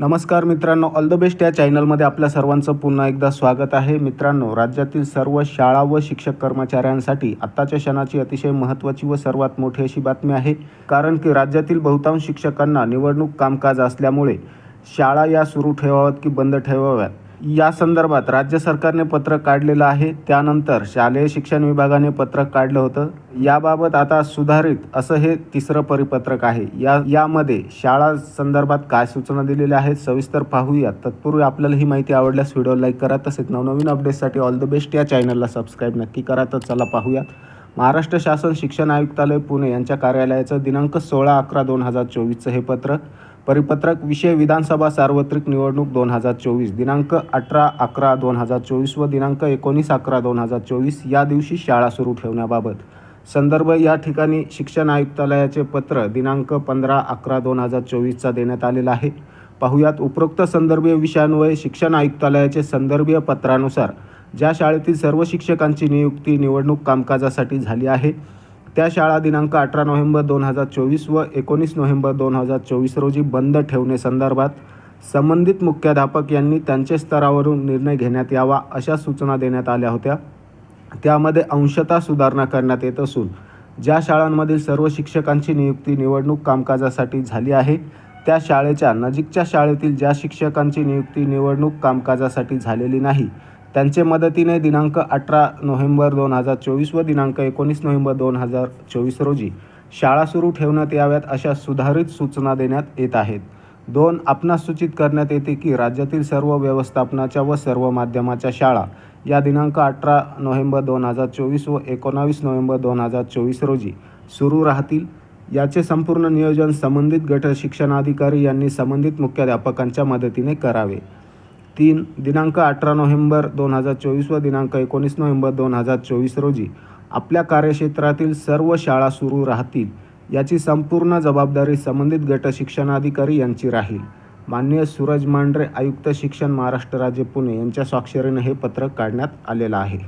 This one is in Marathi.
नमस्कार मित्रांनो ऑल द बेस्ट या चॅनलमध्ये आपल्या सर्वांचं पुन्हा एकदा स्वागत आहे. मित्रांनो राज्यातील सर्व शाळा व शिक्षक कर्मचाऱ्यांसाठी आत्ताच्या क्षणाची अतिशय महत्त्वाची व सर्वात मोठी अशी बातमी आहे. कारण की राज्यातील बहुतांश शिक्षकांना निवडणूक कामकाज असल्यामुळे शाळा या सुरू ठेवाव्यात की बंद ठेवाव्यात? या संदर्भात राज्य सरकारने पत्र काढलेलं आहे. त्यानंतर शालेय शिक्षण विभागाने पत्रक काढलं होतं. याबाबत आता सुधारित असं हे तिसरं परिपत्रक आहे. या यामध्ये शाळा संदर्भात काय सूचना दिलेल्या आहेत सविस्तर पाहूया. तत्पूर्वी आपल्याला ही माहिती आवडल्यास व्हिडिओ लाईक करा. तसेच नवनवीन अपडेट्ससाठी ऑल द बेस्ट या चॅनलला सबस्क्राईब नक्की करा. तर चला पाहूयात. महाराष्ट्र शासन शिक्षण आयुक्तालय पुणे यांच्या कार्यालयाचं दिनांक सोळा अकरा दोन हजार चोवीसचं हे पत्र परिपत्रक विषय विधानसभा सार्वत्रिक निवडणूक दोन हजार चोवीस दिनांक अठरा अकरा दोन हजार चोवीस व दिनांक एकोणीस अकरा दोन हजार चोवीस या दिवशी शाळा सुरू ठेवण्याबाबत. संदर्भ या ठिकाणी शिक्षण आयुक्तालयाचे पत्र दिनांक पंधरा अकरा दोन हजार चोवीसचा देण्यात आलेला आहे. पाहुयात उपरोक्त संदर्भीय विषयान्वये शिक्षण आयुक्तालयाचे संदर्भीय पत्रानुसार ज्या शाळेतील सर्व शिक्षकांची नियुक्ती निवडणूक कामकाजासाठी झाली आहे त्या शाळा दिनांक अठरा नोव्हेंबर दोन हजार चोवीस व एकोणीस नोव्हेंबर दोन हजार चोवीस रोजी बंद ठेवणे संदर्भात संबंधित मुख्याध्यापक यांनी त्यांच्या स्तरावरून निर्णय घेण्यात यावा अशा सूचना देण्यात आल्या होत्या. त्यामध्ये अंशतः सुधारणा करण्यात येत असून ज्या शाळांमधील सर्व शिक्षकांची नियुक्ती निवडणूक कामकाजासाठी झाली आहे त्या शाळेच्या नजीकच्या शाळेतील ज्या शिक्षकांची नियुक्ती निवडणूक कामकाजासाठी झालेली नाही त्यांचे मदतीने दिनांक अठरा नोव्हेंबर दोन हजार चोवीस व दिनांक एकोणीस नोव्हेंबर दोन हजार चोवीस रोजी शाळा सुरू ठेवण्यात याव्यात अशा सुधारित सूचना देण्यात येत आहेत. दोन आपणास सूचित करण्यात येते की राज्यातील सर्व व्यवस्थापनाच्या व सर्व माध्यमाच्या शाळा या दिनांक अठरा नोव्हेंबर दोन हजार चोवीस व एकोणावीस नोव्हेंबर दोन हजार चोवीस रोजी सुरू राहतील. याचे संपूर्ण नियोजन संबंधित गट शिक्षणाधिकारी यांनी संबंधित मुख्याध्यापकांच्या मदतीने करावे. तीन दिनांक अठरा नोव्हेंबर दोन हजार चोवीस व दिनांक एकोणीस नोव्हेंबर दोन हजार चोवीस रोजी आपल्या कार्यक्षेत्रातील सर्व शाळा सुरू राहतील याची संपूर्ण जबाबदारी संबंधित गट शिक्षणाधिकारी यांची राहील. माननीय सूरज मांढरे आयुक्त शिक्षण महाराष्ट्र राज्य पुणे यांच्या स्वाक्षरीने हे पत्रक काढण्यात आलेलं आहे.